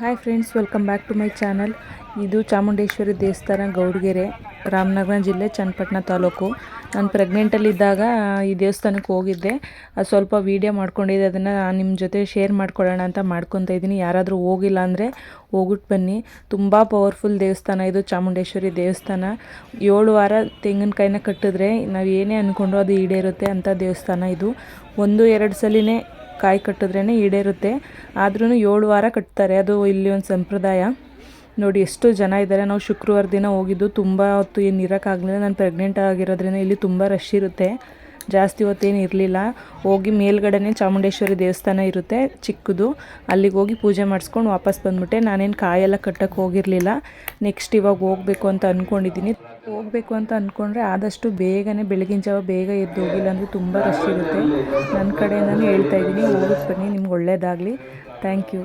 Hi friends welcome back to my channel ಇದು ಚಾಮುಂಡೇಶ್ವರಿ ದೇವಸ್ಥಾನ, ಗೌಡಗೆರೆ, ರಾಮನಗರ ಜಿಲ್ಲೆ, ಚನ್ನಪಟ್ಟಣ ತಾಲೂಕು. ನಾನು ಪ್ರೆಗ್ನೆಂಟಲ್ಲಿದ್ದಾಗ ಈ ದೇವಸ್ಥಾನಕ್ಕೆ ಹೋಗಿದ್ದೆ. ಅದು ಸ್ವಲ್ಪ ವೀಡಿಯೋ ಮಾಡ್ಕೊಂಡಿದ್ದೆ. ಅದನ್ನು ನಿಮ್ಮ ಜೊತೆ ಶೇರ್ ಮಾಡ್ಕೊಳ್ಳೋಣ ಅಂತ ಮಾಡ್ಕೊತಾ ಇದ್ದೀನಿ. ಯಾರಾದರೂ ಹೋಗಿಲ್ಲ ಅಂದರೆ ಹೋಗ್ಬಿಟ್ಟು ಬನ್ನಿ. ತುಂಬ ಪವರ್ಫುಲ್ ದೇವಸ್ಥಾನ ಇದು, ಚಾಮುಂಡೇಶ್ವರಿ ದೇವಸ್ಥಾನ. ಏಳು ವಾರ ತೆಂಗಿನಕಾಯಿನ ಕಟ್ಟಿದ್ರೆ ನಾವು ಏನೇ ಅಂದ್ಕೊಂಡು ಅದು ಈಡೇರುತ್ತೆ ಅಂಥ ದೇವಸ್ಥಾನ ಇದು. ಒಂದು, ಎರಡು ಸಲಿನೇ ಕಾಯಿ ಕಟ್ಟಿದ್ರೇ ಈಡೇರುತ್ತೆ. ಆದ್ರೂ ಏಳು ವಾರ ಕಟ್ತಾರೆ. ಅದು ಇಲ್ಲಿ ಒಂದು ಸಂಪ್ರದಾಯ. ನೋಡಿ, ಎಷ್ಟು ಜನ ಇದ್ದಾರೆ. ನಾವು ಶುಕ್ರವಾರ ದಿನ ಹೋಗಿದ್ದು ತುಂಬ ಹೊತ್ತು ಏನು ಇರೋಕ್ಕಾಗಲಿಲ್ಲ ನಾನು ಪ್ರೆಗ್ನೆಂಟ್ ಆಗಿರೋದ್ರಿಂದ ಇಲ್ಲಿ ತುಂಬ ರಶ್ ಇರುತ್ತೆ. ಜಾಸ್ತಿ ಹೊತ್ತೇನು ಇರಲಿಲ್ಲ. ಹೋಗಿ ಮೇಲ್ಗಡೆನೇ ಚಾಮುಂಡೇಶ್ವರಿ ದೇವಸ್ಥಾನ ಇರುತ್ತೆ ಚಿಕ್ಕದು. ಅಲ್ಲಿಗೆ ಹೋಗಿ ಪೂಜೆ ಮಾಡಿಸ್ಕೊಂಡು ವಾಪಸ್ ಬಂದ್ಬಿಟ್ಟೆ. ನಾನೇನು ಕಾಯೆಲ್ಲ ಕಟ್ಟಕ್ಕೆ ಹೋಗಿರಲಿಲ್ಲ. ನೆಕ್ಸ್ಟ್ ಇವಾಗ ಹೋಗಬೇಕು ಅಂತ ಅಂದ್ಕೊಂಡಿದ್ದೀನಿ ಹೋಗಬೇಕು ಅಂತ ಅಂದ್ಕೊಂಡ್ರೆ ಆದಷ್ಟು ಬೇಗನೆ ಬೆಳಗಿನ ಜಾವ ಬೇಗ ಎದ್ದು ಹೋಗಿಲ್ಲ ಅಂದರೆ ತುಂಬ ರಶ್ ಇರುತ್ತೆ. ನನ್ನ ಕಡೆಯಿಂದಲೂ ಹೇಳ್ತಾ ಇದ್ದೀನಿ ಹೋಗಿ ಬನ್ನಿ, ನಿಮ್ಗೆ ಒಳ್ಳೆಯದಾಗಲಿ ಥ್ಯಾಂಕ್ ಯು